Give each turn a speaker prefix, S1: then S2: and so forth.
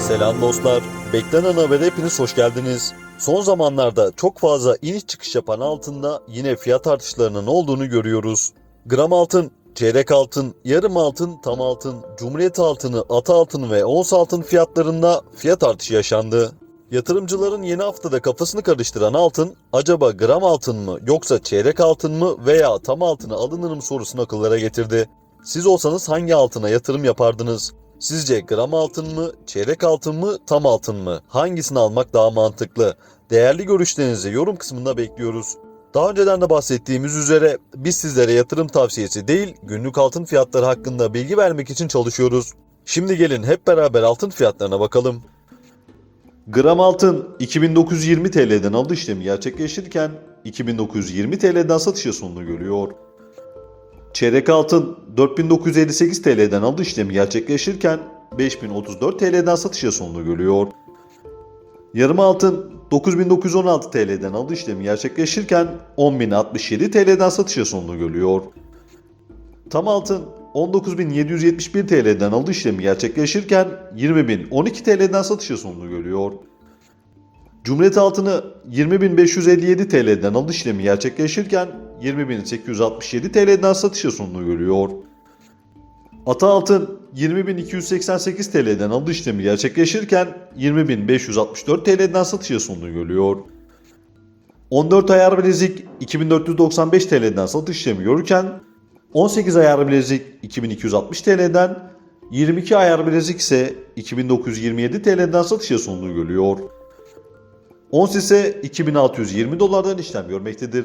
S1: Selam dostlar. Beklenen habere hepiniz hoş geldiniz. Son zamanlarda çok fazla iniş çıkış yapan altında yine fiyat artışlarının olduğunu görüyoruz. Gram altın, çeyrek altın, yarım altın, tam altın, cumhuriyet altını, ata altın ve ons altın fiyatlarında fiyat artışı yaşandı. Yatırımcıların yeni haftada kafasını karıştıran altın, acaba gram altın mı yoksa çeyrek altın mı veya tam altını alınır mı sorusunu akıllara getirdi. Siz olsanız hangi altına yatırım yapardınız? Sizce gram altın mı, çeyrek altın mı, tam altın mı? Hangisini almak daha mantıklı? Değerli görüşlerinizi yorum kısmında bekliyoruz. Daha önceden de bahsettiğimiz üzere biz sizlere yatırım tavsiyesi değil, günlük altın fiyatları hakkında bilgi vermek için çalışıyoruz. Şimdi gelin hep beraber altın fiyatlarına bakalım. Gram altın 2920 TL'den alış işlemi gerçekleştirirken 2920 TL'den satışa sonunu görüyor. Çeyrek altın 4958 TL'den alış işlemi gerçekleştirirken 5034 TL'den satışa sonunu görüyor. Yarım altın 9916 TL'den alış işlemi gerçekleştirirken 10067 TL'den satışa sonunu görüyor. Tam altın 19.771 TL'den alış işlemi gerçekleştirirken 20.012 TL'den satışa sonunu görüyor. Cumhuriyet altını 20.557 TL'den alış işlemi gerçekleştirirken 20.867 TL'den satışa sonunu görüyor. Ata altın 20.288 TL'den alış işlemi gerçekleştirirken 20.564 TL'den satışa sonunu görüyor. 14 ayar bilezik 2495 TL'den satış işlemi görürken 18 ayar bilezik 2260 TL'den 22 ayar bilezik ise 2927 TL'den satışa sonunu görüyor. Ons ise 2620 dolardan işlem görmektedir.